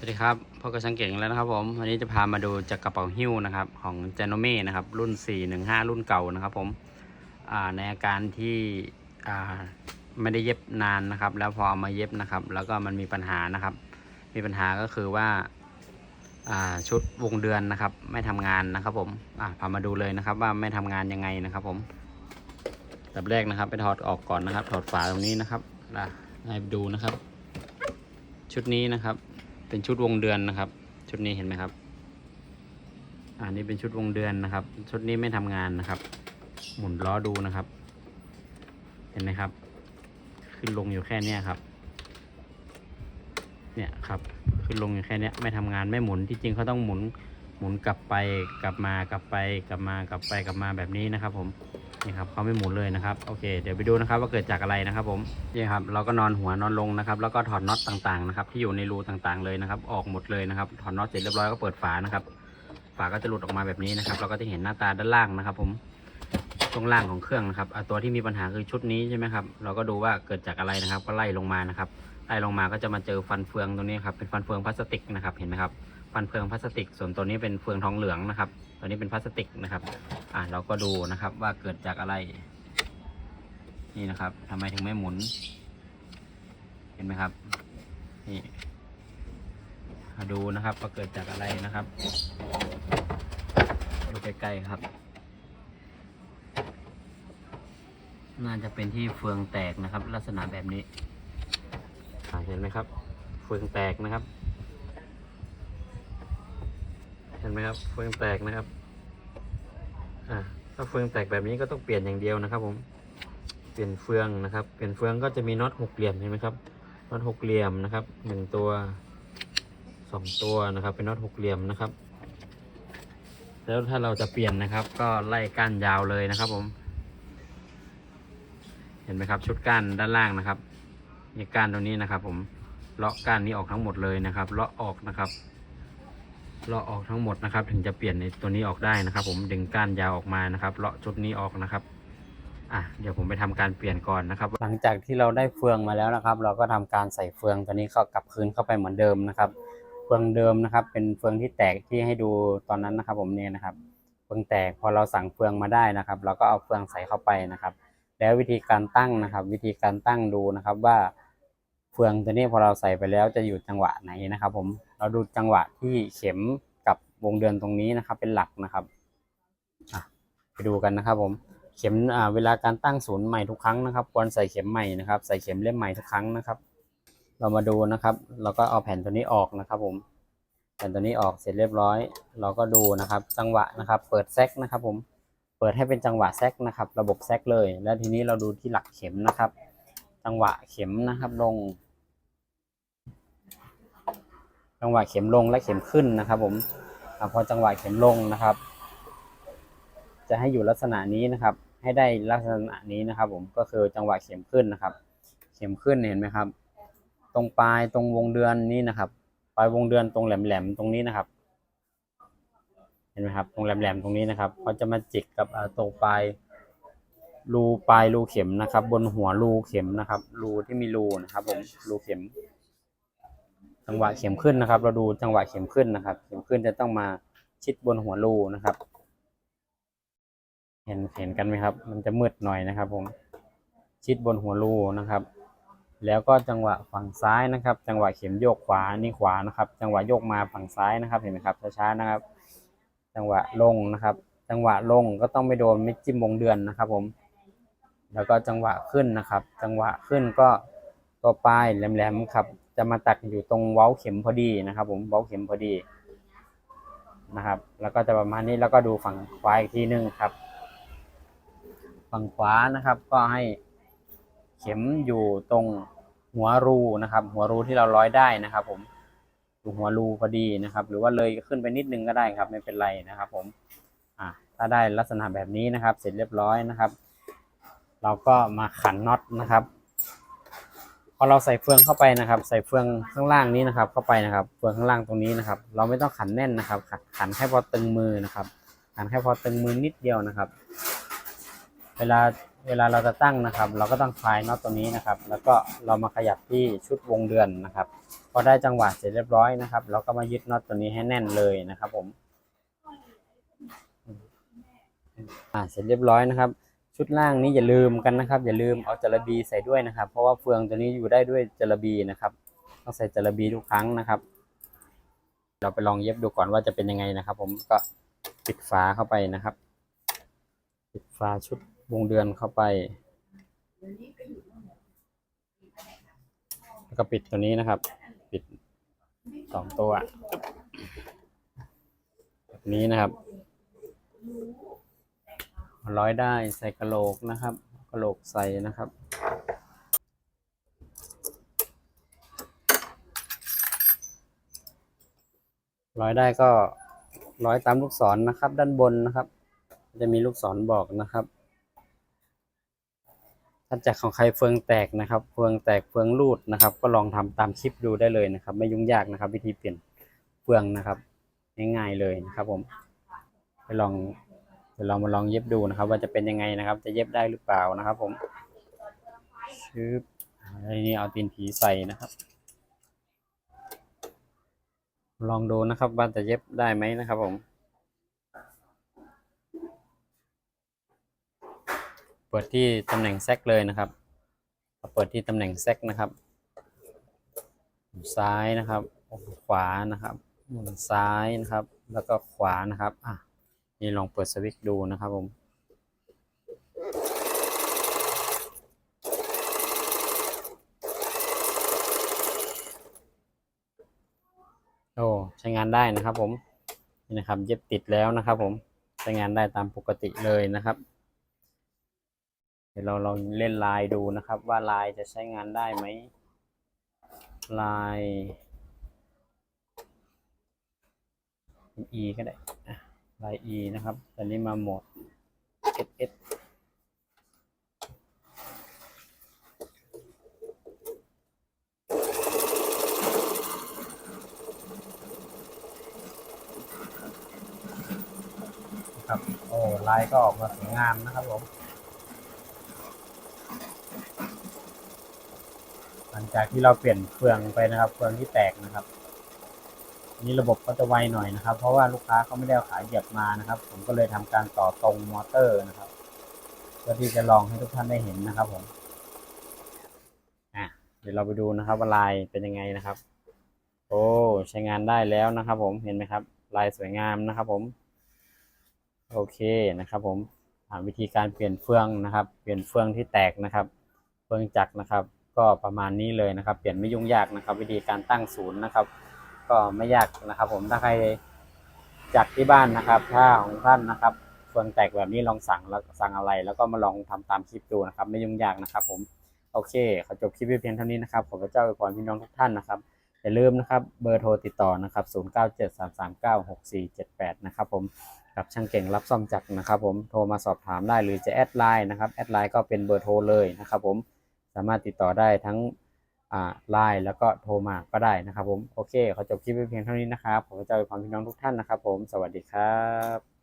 สวัสดีครับพบกับช่างเก่งแล้วนะครับผมวันนี้จะพามาดูจากกระเป๋าหิ้วนะครับของเจโนเม่นะครับรุ่น 415 รุ่นเก่านะครับผมในอาการที่ไม่ได้เย็บนานนะครับ แล้วพอเอามาเย็บนะครับ แล้วก็มันมีปัญหานะครับ มีปัญหาก็คือว่าชุดวงเดือนนะครับ ไม่ทำงานนะครับผมพามาดูเลยนะครับว่าไม่ทำงานยังไงนะครับผมแบบแรกนะครับ ไปถอดออกก่อนนะครับ ถอดฝาตรงนี้นะครับให้ดูนะครับ ชุดนี้นะครับ เป็นชุดวงเดือนนะครับ ชุดนี้เห็นไหมครับอ่านี่เป็นชุดวงเดือนนะครับ ชุดนี้ไม่ทำงานนะครับ หมุนล้อดูนะครับ เห็นไหมครับ ขึ้นลงอยู่แค่เนี้ยครับ เนี่ยครับขึ้นลงอยู่แค่เนี้ยไม่ทำงานไม่หมุนที่จริงเขาต้องหมุนหมุนกลับไปกลับมากลับไปกลับมากลับไปกลับมาแบบนี้นะครับ ผม นี่ครับเขาไม่หมุนเลยนะครับโอเคเดี๋ยวไปดูนะครับว่าเกิดจากอะไรนะครับ ผมนี่ครับเราก็นอนหัวนอนลงนะครับ แล้วก็ถอดน็อตต่างๆนะครับที่อยู่ในรูต่างๆเลยนะครับ ออกหมดเลยนะครับ ถอดน็อตเสร็จเรียบร้อยก็เปิดฝานะครับ ฝาก็จะหลุดออกมาแบบนี้นะครับ เราก็จะเห็นหน้าตาด้านล่างนะครับ ผมช่วงล่างของเครื่องนะครับตัวที่มีปัญหาคือชุดนี้ใช่ไหมครับเราก็ดูว่าเกิดจากอะไรนะครับ ก็ไล่ลงมานะครับไล่ลงมาก็จะมาเจอฟันเฟืองตรงนี้ครับเป็นฟันเฟืองพลาสติกนะครับเห็นไหมครับฟันเฟืองพลาสติก ส่วนตัวนี้เป็นเฟืองทองเหลืองนะครับ ตัวนี้เป็นพลาสติกนะครับ อะเราก็ดูนะครับว่าเกิดจากอะไร นี่นะครับทำไมถึงไม่หมุน เห็นไหมครับ นี่มาดูนะครับว่าเกิดจากอะไรนะครับ ดูใกล้ๆครับ น่าจะเป็นที่เฟืองแตกนะครับ ลักษณะแบบนี้เห็นไหมครับ เฟืองแตกนะครับ เห็นไหมครับเฟืองแตกนะครับ อ่าถ้าเฟืองแตกแบบนี้ก็ต้องเปลี่ยนอย่างเดียวนะครับ ผม เปลี่ยนเฟืองนะครับ เปลี่ยนเฟืองก็จะมีน็อตหกเหลี่ยมเห็นไหมครับ น็อตหกเหลี่ยมนะครับหนึ่งตัวสองตัวนะครับ เป็นน็อตหกเหลี่ยมนะครับ แล้วถ้าเราจะเปลี่ยนนะครับ ก็ไล่ก้านยาวเลยนะครับ ผม เห็นไหมครับ ชุดก้านด้านล่างนะครับนี่ก้านตรงนี้นะครับ ผมเลาะก้านนี้ออกทั้งหมดเลยนะครับเลาะออกนะครับ เลาะออกทั้งหมดนะครับ ถึงจะเปลี่ยนในตัวนี้ออกได้นะครับ ผมดึงก้านยาวออกมานะครับเลาะชุดนี้ออกนะครับอะเดี๋ยวผมไปทำการเปลี่ยนก่อนนะครับ หลังจากที่เราได้เฟืองมาแล้วนะครับ เราก็ทำการใส่เฟืองตัวนี้เข้ากลับคืนเข้าไปเหมือนเดิมนะครับ เฟืองเดิมนะครับ เป็นเฟืองที่แตกที่ให้ดูตอนนั้นนะครับ ผมเนี่ยนะครับ เฟืองแตกพอเราสั่งเฟืองมาได้นะครับ เราก็เอาเฟืองใส่เข้าไปนะครับ แล้ววิธีการตั้งนะครับ วิธีการตั้งดูนะครับว่า ฟืองตัวนี้พอเราใส่ไปแล้วจะอยู่จังหวะไหนนะครับ ผมเราดูจังหวะที่เข็มกับวงเดือนตรงนี้นะครับ เป็นหลักนะครับไปดูกันนะครับ ผมเข็มเวลาการตั้งศูนย์ใหม่ทุกครั้งนะครับ ควรใส่เข็มใหม่นะครับ ใส่เข็มเล่มใหม่ทุกครั้งนะครับ เรามาดูนะครับ เราก็เอาแผ่นตัวนี้ออกนะครับ ผมแผ่นตัวนี้ออกเสร็จเรียบร้อย เราก็ดูนะครับ จังหวะนะครับ เปิดแซกนะครับ ผมเปิดให้เป็นจังหวะแซกนะครับ ระบบแซกเลย แล้วทีนี้เราดูที่หลักเข็มนะครับ จังหวะเข็มนะครับลง จังหวะเข็มลงและเข็มขึ้นนะครับผมอพอจังหวะเข็มลงนะครับ จะให้อยู่ลักษณะนี้นะครับ ให้ได้ลักษณะนี้นะครับ ผมก็คือจังหวะเข็มขึ้นนะครับ เข็มขึ้นเห็นไหมครับ ตรงปลายตรงวงเดือนนี้นะครับปลายวงเดือนตรงแหลมๆตรงนี้นะครับ เห็นไหมครับ ตรงแหลมๆตรงนี้นะครับเขาจะมาจิกกับตรงปลายรูปลายรูเข็มนะครับ บนหัวรูเข็มนะครับ รูที่มีรูนะครับ ผมรูเข็ม จังหวะเข็มขึ้นนะครับ เราดูจังหวะเข็มขึ้นนะครับ เข็มขึ้นจะต้องมาชิดบนหัวรูนะครับ เห็นเห็นกันไหมครับ มันจะมืดหน่อยนะครับ ผม ชิดบนหัวรูนะครับ แล้วก็จังหวะฝั่งซ้ายนะครับ จังหวะเข็มโยกขวานี่ขวานะครับ จังหวะโยกมาฝั่งซ้ายนะครับ เห็นไหมครับช้าๆนะครับ จังหวะลงนะครับ จังหวะลงก็ต้องไม่โดนไม่จิ้มวงเดือนนะครับ ผม แล้วก็จังหวะขึ้นนะครับ จังหวะขึ้นก็ตัวปลายแหลมๆครับ จะมาตัดอยู่ตรงเว้าเข็มพอดีนะครับ ผมเว้าเข็มพอดีนะครับ แล้วก็จะประมาณนี้แล้วก็ดูฝั่งขวาอีกทีหนึงครับ ฝั่งขวานะครับ ก็ให้เข็มอยู่ตรงหัวรูนะครับ หัวรูที่เราร้อยได้นะครับ ผมอยู่หัวรูพอดีนะครับ หรือว่าเลยขึ้นไปนิดนึงก็ได้ครับ ไม่เป็นไรนะครับ ผม อ่าถ้าได้ลักษณะแบบนี้นะครับ เสร็จเรียบร้อยนะครับ เราก็มาขันน็อตนะครับ พอเราใส่เฟืองเข้าไปนะครับ ใส่เฟืองข้างล่างนี้นะครับ เข้าไปนะครับ เฟืองข้างล่างตรงนี้นะครับ เราไม่ต้องขันแน่นนะครับ ขันแค่พอตึงมือนะครับ ขันแค่พอตึงมือนิดเดียวนะครับ เวลาเวลาเราจะตั้งนะครับ เราก็ต้องคลายน็อตตัวนี้นะครับ แล้วก็เรามาขยับที่ชุดวงเดือนนะครับ พอได้จังหวะเสร็จเรียบร้อยนะครับ เราก็มายึดน็อตตัวนี้ให้แน่นเลยนะครับ ผมอ่าเสร็จเรียบร้อยนะครับ ชุดล่างนี้อย่าลืมกันนะครับ อย่าลืมเอาจระบีใส่ด้วยนะครับ เพราะว่าเฟืองตัวนี้อยู่ได้ด้วยจระบีนะครับต้องใส่จระบีทุกครั้งนะครับ เราไปลองเย็บดูก่อนว่าจะเป็นยังไงนะครับ ผมก็ปิดฝาเข้าไปนะครับ ปิดฝาชุดวงเดือนเข้าไปแล้วก็ปิดตัวนี้นะครับ ปิดสองตัวแบบนี้นะครับ ร้อยได้ใส่กระโหลกนะครับกระโหลกใส่นะครับร้อยได้ก็ร้อยตามลูกศรนะครับ ด้านบนนะครับ จะมีลูกศรบอกนะครับถ้าจากของใครเฟืองแตกนะครับ เฟืองแตกเฟืองรูดนะครับ ก็ลองทำตามคลิปดูได้เลยนะครับ ไม่ยุ่งยากนะครับ วิธีเปลี่ยนเฟืองนะครับ ง่ายๆเลยนะครับ ผม ไปลอง ดี๋ยวเรามาลองเย็บดูนะครับ ว่าจะเป็นยังไงนะครับ จะเย็บได้หรือเปล่านะครับ ผมชึบอันนี้เอาตีนผีใส่นะครับ ลองดูนะครับว่าจะเย็บได้ไหมนะครับผมเปิดที่ตำแหน่งแซกเลยนะครับ เปิดที่ตำแหน่งแซกนะครับมุนซ้ายนะครับ ขวานะครับมุนซ้ายนะครับ แล้วก็ขวานะครับ อะ นี่ลองเปิดสวิตช์ดูนะครับผมโอ้ใช้งานได้นะครับผมนี่นะครับเย็บติดแล้วนะครับผมใช้งานได้ตามปกติเลยนะครับ เดี๋ยวเราลองเล่นลายดูนะครับ ว่าลายจะใช้งานได้ไหมลาย E ก็ได้ ลาย E นะครับ ตอนนี้มาโหมด SS ครับโอ้ลายก็ออกมาสวยงามนะครับผมหลังจากที่เราเปลี่ยนเฟืองไปนะครับ เฟืองที่แตกนะครับ นี่ระบบก็จะไวหน่อยนะครับ เพราะว่าลูกค้าเขาไม่ได้เอาขาเหยียบมานะครับ ผมก็เลยทำการต่อตรงมอเตอร์นะครับเพื่อที่จะลองให้ทุกท่านได้เห็นนะครับผมอะเดี๋ยวเราไปดูนะครับว่าลายเป็นยังไงนะครับ โอ้ใช้งานได้แล้วนะครับ ผมเห็นไหมครับ ลายสวยงามนะครับ ผม โอเคนะครับ ผมวิธีการเปลี่ยนเฟืองนะครับ เปลี่ยนเฟืองที่แตกนะครับ เฟืองจักรนะครับ ก็ประมาณนี้เลยนะครับ เปลี่ยนไม่ยุ่งยากนะครับ วิธีการตั้งศูนย์นะครับ ก็ไม่ยากนะครับ ผมถ้าใครจัดที่บ้านนะครับ ถ้าของท่านนะครับเฟืองแตกแบบนี้ลองสั่งแล้วสั่งอะไร แล้วก็มาลองทำตามคลิปดูนะครับ ไม่ยุ่งยากนะครับ ผมโอเคขอจบคลิปว้เพียงเท่านี้นะครับขอพระเจ้าอวยพรพี่น้องทุกท่านนะครับอย่าลืมนะครับเบอร์โทรติดต่อนะครับ 0973396478 นะครับผมกับช่างเก่งรับซ่อมจักรนะครับผมโทรมาสอบถามได้หรือจะแอดไลน์นะครับแอดไลน์ก็เป็นเบอร์โทรเลยนะครับผมสามารถติดต่อได้ทั้ง อ่าไลน์แล้วก็โทรมาก็ได้นะครับผม โอเค ขอจบคลิปไว้เพียงเท่านี้นะครับ ผมจะไปพรพี่น้องทุกท่านนะครับผม สวัสดีครับ